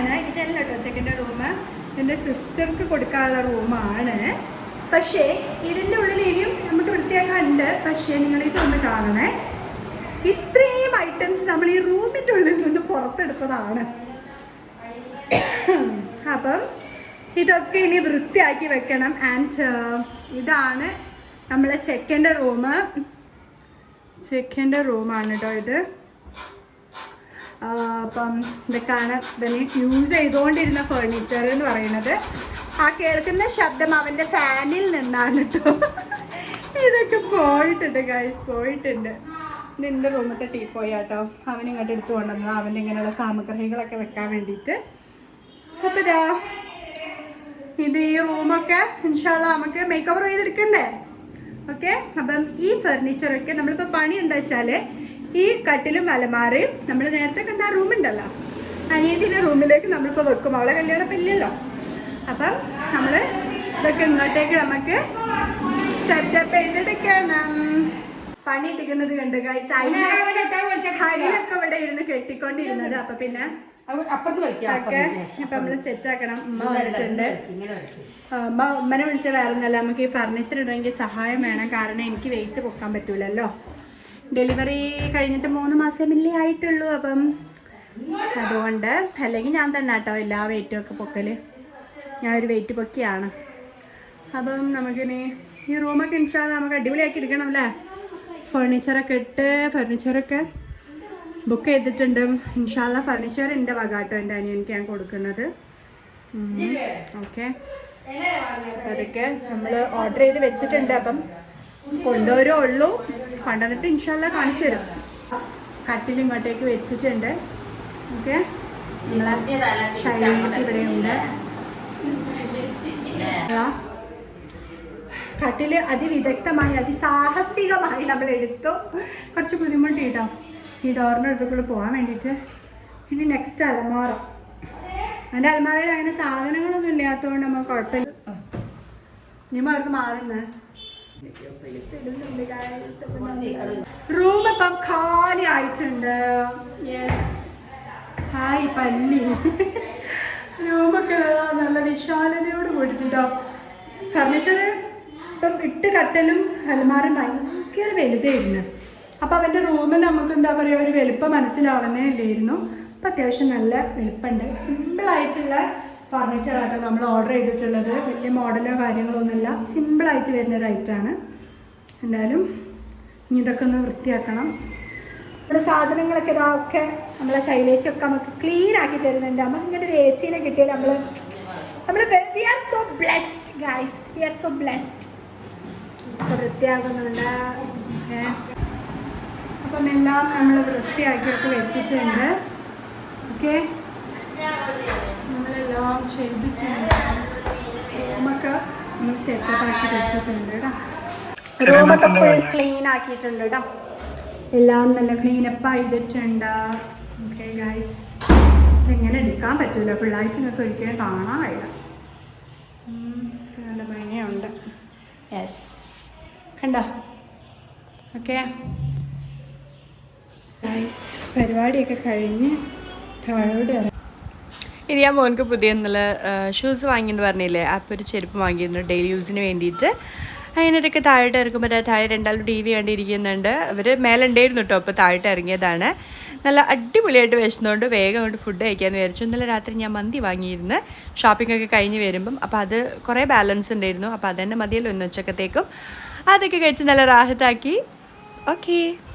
റൂമാണ് ഇതല്ല കേട്ടോ ചെക്കന്റെ റൂം എന്റെ സിസ്റ്റർക്ക് കൊടുക്കാനുള്ള റൂമാണ് പക്ഷേ ഇതിന്റെ ഉള്ളിൽ ഇനിയും നമുക്ക് വൃത്തിയാക്കാനുണ്ട്. പക്ഷേ നിങ്ങൾ ഇതൊന്ന് കാണണേ. ഇത്രയും ഐറ്റംസ് നമ്മൾ ഈ റൂമിന്റെ ഉള്ളിൽ നിന്ന് പുറത്തെടുത്തതാണ്. അപ്പം ഇതൊക്കെ ഇനി വൃത്തിയാക്കി വെക്കണം. ആൻഡ് ഇതാണ് നമ്മളെ ചെക്കന്റെ റൂം ചെക്കന്റെ റൂമാണ് കേട്ടോ ഇത്. അപ്പം ഇതൊക്കെയാണ് ഇതിന് യൂസ് ചെയ്തുകൊണ്ടിരുന്ന ഫേർണിച്ചർ എന്ന് പറയുന്നത്. ആ കേൾക്കുന്ന ശബ്ദം അവന്റെ ഫാനിൽ നിന്നാണ് കേട്ടോ ഇതൊക്കെ പോയിട്ടുണ്ട് ഗൈസ് പോയിട്ടുണ്ട്. നിന്റെ റൂമത്തെ ടീ പോയി കേട്ടോ അവൻ ഇങ്ങോട്ട് എടുത്തു കൊണ്ടുവന്നത് അവന്റെ ഇങ്ങനെയുള്ള സാമഗ്രികളൊക്കെ വെക്കാൻ വേണ്ടിയിട്ട്. അപ്പം ഇതാ ഇത് ഈ റൂമൊക്കെ ഇൻഷാല്ല നമുക്ക് മേക്കപ്പ് ചെയ്തെടുക്കണ്ടേ? ഓക്കെ അപ്പം ഈ ഫർണിച്ചറൊക്കെ നമ്മളിപ്പോൾ പണി എന്താ വെച്ചാൽ ഈ കട്ടിലും അലമാറയും നമ്മൾ നേരത്തെ കണ്ട ആ റൂമുണ്ടല്ലോ അനിയത്തിന്റെ റൂമിലേക്ക് നമ്മളിപ്പോൾ വെക്കും. അവളെ കല്യാണം ഇല്ലല്ലോ. അപ്പം നമ്മൾ ഇതൊക്കെ ഇങ്ങോട്ടേക്ക് നമുക്ക് സെറ്റപ്പ് ചെയ്തെടുക്കണം. പണി ഇട്ടിക്കുന്നത് കണ്ട് ഗൈസ് ഹരിലൊക്കെ ഇവിടെ ഇരുന്ന് കെട്ടിക്കൊണ്ടിരുന്നത്. അപ്പൊ പിന്നെ ഒക്കെ ഇപ്പൊ നമ്മൾ സെറ്റ് ആക്കണം. ഉമ്മ വന്നിട്ടുണ്ട്. ഉമ്മ ഉമ്മനെ വിളിച്ച വേറെ ഒന്നല്ല നമുക്ക് ഈ ഫർണിച്ചർ ഇടണമെങ്കിൽ സഹായം വേണം. കാരണം എനിക്ക് വെയിറ്റ് പൊക്കാൻ പറ്റൂലല്ലോ. ഡെലിവറി കഴിഞ്ഞിട്ട് മൂന്ന് മാസമല്ലേ ആയിട്ടുള്ളൂ അപ്പം അതുകൊണ്ട് അല്ലെങ്കിൽ ഞാൻ തന്നെ കേട്ടോ എല്ലാ വെയിറ്റും ഒക്കെ പൊക്കൽ. ഞാൻ ഒരു വെയിറ്റ് പൊക്കിയാണ്. അപ്പം നമുക്കിനി ഈ റൂമൊക്കെ ഇൻഷാ നമുക്ക് അടിപൊളിയാക്കി എടുക്കണം അല്ലേ ഫർണിച്ചറൊക്കെ ഇട്ട് ഫർണിച്ചറൊക്കെ ബുക്ക് ചെയ്തിട്ടുണ്ട്. ഇൻഷാല്ല ഫർണിച്ചർ എന്റെ വക കേട്ടോ എന്റെ അനിയനിക്ക് ഞാൻ കൊടുക്കുന്നത്. ഓക്കെ അതൊക്കെ നമ്മൾ ഓർഡർ ചെയ്ത് വെച്ചിട്ടുണ്ട് അപ്പം കൊണ്ടുവരേ ഉള്ളൂ. കൊണ്ടുവന്നിട്ട് ഇൻഷാല്ല കാണിച്ചു തരും. കട്ടിൽ ഇങ്ങോട്ടേക്ക് വെച്ചിട്ടുണ്ട്. ഓക്കെ? നമ്മളെ ഷൈനിക്ക് ഇവിടെയുണ്ട്. ആ. കട്ടിൽ അതിവിദഗ്ധമായി അതിസാഹസികമായി നമ്മൾ എടുത്തു കുറച്ച് ബുദ്ധിമുട്ട് കേട്ടോ ഈ ഡോറിന്റെ അടുത്തേക്കുള്ള പോകാൻ വേണ്ടിയിട്ട്. ഇനി നെക്സ്റ്റ് അലമാറ. എന്റെ അലമാറയിൽ അങ്ങനെ സാധനങ്ങളൊന്നും ഇല്ലാത്തതുകൊണ്ട് നമുക്ക് കുഴപ്പമില്ല. നീ അടുത്ത് മാറുന്നേ റൂം ഇപ്പം ഖാലി ആയിട്ടുണ്ട്. യെസ് ഹായ് പല്ലി. റൂമൊക്കെ നല്ല വിശാലതയോട് കൂടിയിട്ടുണ്ടോ? ഫർണിച്ചർ ഇപ്പം ഇട്ട് കട്ടലും അലമാരും ഭയങ്കര വലുതായിരുന്നു. അപ്പം അവന്റെ റൂമിൽ നമുക്ക് എന്താ പറയുക ഒരു വലുപ്പം മനസ്സിലാവുന്നേ ഇല്ലായിരുന്നു. അപ്പം അത്യാവശ്യം നല്ല വലുപ്പമുണ്ട്. സിമ്പിളായിട്ടുള്ള ഫർണിച്ചറാട്ടോ നമ്മൾ ഓർഡർ ചെയ്തിട്ടുള്ളത്. വലിയ മോഡലോ കാര്യങ്ങളോ ഒന്നുമില്ല. സിമ്പിളായിട്ട് വരുന്ന ഒരു ഐറ്റാണ് എന്തായാലും ഇനി ഇതൊക്കെ ഒന്ന് വൃത്തിയാക്കണം. നമ്മുടെ സാധനങ്ങളൊക്കെ ഇതൊക്കെ നമ്മളെ ശൈലേച്ചൊക്കെ നമുക്ക് ക്ലീൻ ആക്കി തരുന്നുണ്ട്. നമുക്ക് ഇങ്ങനെ ഒരു ഏച്ചീനെ കിട്ടിയാൽ നമ്മൾ നമ്മൾ we are so blessed guys we are so blessed വൃത്തിയാക്കുന്നുണ്ട് അപ്പം എല്ലാം നമ്മൾ വൃത്തിയാക്കിയൊക്കെ വെച്ചിട്ടുണ്ട്. ഓക്കെ നമ്മളെല്ലാം ചെയ്തിട്ടുണ്ട്. റൂമൊക്കെ നമ്മൾ സെറ്റപ്പ് ആക്കി വെച്ചിട്ടുണ്ട് കേട്ടോ റൂമൊക്കെ ഫുൾ ക്ലീൻ ആക്കിയിട്ടുണ്ട് കേട്ടോ എല്ലാം നല്ല ക്ലീനപ്പ് ആയിട്ടുണ്ട്. ഓക്കെ ഗൈസ് എങ്ങനെ എടുക്കാൻ പറ്റില്ല ഫുള്ളായിട്ട് നിങ്ങൾക്ക് ഒരിക്കലും കാണാൻ കഴിയില്ല നല്ല ഭംഗിയുണ്ട്. യെസ് കണ്ടോ? ഓക്കെ ഗൈസ് പരിപാടിയൊക്കെ കഴിഞ്ഞ് താഴോട്ട് ഇത് ഞാൻ മോനക്ക് പുതിയ നല്ല ഷൂസ് വാങ്ങിയെന്ന് പറഞ്ഞില്ലേ? അപ്പോൾ ഒരു ചെരുപ്പ് വാങ്ങിയിരുന്നു ഡെയിലി യൂസിന് വേണ്ടിയിട്ട്. അതിനൊക്കെ താഴോട്ട് ഇറക്കുമ്പോൾ താഴെ രണ്ടാളും ടി വി കണ്ടിരിക്കുന്നുണ്ട്. അവർ മേലെ ഉണ്ടായിരുന്നു കേട്ടോ അപ്പോൾ താഴോട്ട് ഇറങ്ങിയതാണ്. നല്ല അടിപൊളിയായിട്ട് വിശന്നുകൊണ്ട് വേഗം കൊണ്ട് ഫുഡ് കഴിക്കാമെന്ന് വിചാരിച്ചു. ഇന്നലെ രാത്രി ഞാൻ മന്തി വാങ്ങിയിരുന്നു. ഷോപ്പിംഗ് ഒക്കെ കഴിഞ്ഞ് വരുമ്പം. അപ്പോൾ അത് കുറേ ബാലൻസ് ഉണ്ടായിരുന്നു. അപ്പോൾ അതന്നെ മതിയല്ലോ ഇന്ന് ഉച്ചക്കത്തേക്കും. അതൊക്കെ കഴിച്ച് നല്ല റാഹത്താക്കി. ഓക്കേ